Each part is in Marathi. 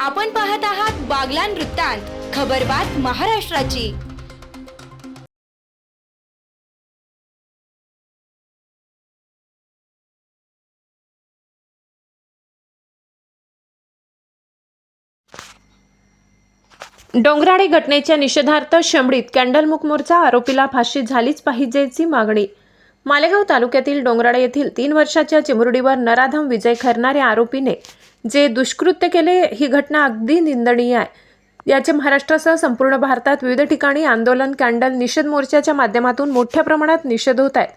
आपण पाहत आहात बागलान वृत्तांत खबरबात महाराष्ट्राची. डोंगराळे घटनेच्या निषेधार्थ शंभळीत कॅन्डलमुख मोर्चा आरोपीला फाशी झालीच पाहिजेची मागणी. मालेगाव तालुक्यातील डोंगराळे येथील तीन वर्षाच्या चिमुरडीवर नराधम विजय खरणाऱ्या आरोपीने जे दुष्कृत्य केले ही घटना अगदी निंदनीय आहे. याचे महाराष्ट्रासह संपूर्ण भारतात विविध ठिकाणी आंदोलन कॅन्डल निषेध मोर्चाच्या माध्यमातून मोठ्या प्रमाणात निषेध होत आहेत.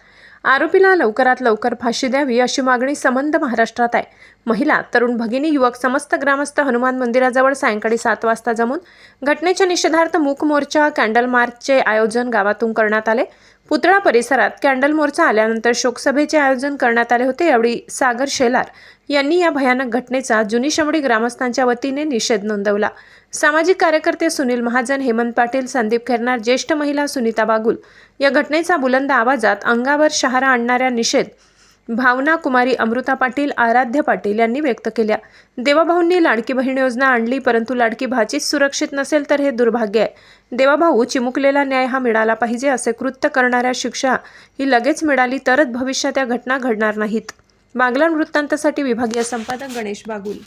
आरोपीला लवकरात लवकर फाशी द्यावी अशी मागणी संबंध महाराष्ट्रात आहे. महिला तरुण भगिनी युवक समस्त ग्रामस्थ हनुमान मंदिराजवळ सायंकाळी सात वाजता जमून घटनेच्या निषेधार्थ मूक मोर्चा कॅन्डल मार्चचे आयोजन गावातून करण्यात आले. पुतळा परिसरात कॅन्डल मोर्चा आल्यानंतर शोकसभेचे आयोजन करण्यात आले होते यावेळी सागर शेलार यांनी या भयानक घटनेचा जुनी शमडी ग्रामस्थांच्या वतीने निषेध नोंदवला. सामाजिक कार्यकर्ते सुनील महाजन हेमंत पाटील संदीप खेरनार ज्येष्ठ महिला सुनीता बागुल या घटनेचा बुलंद आवाजात अंगावर शहारा आणणाऱ्या निषेध भावना कुमारी अमृता पाटील आराध्य पाटील यांनी व्यक्त केल्या. देवाभाऊंनी लाडकी बहीण योजना आणली परंतु लाडकी भाचीच सुरक्षित नसेल तर हे दुर्भाग्य आहे. देवाभाऊ चिमुकलेला न्याय हा मिळाला पाहिजे असे कृत्य करणाऱ्या शिक्षा ही लगेच मिळाली तरच भविष्यात या घटना घडणार नाहीत. बांगला वृत्तांतासाठी विभागीय संपादक गणेश बागुल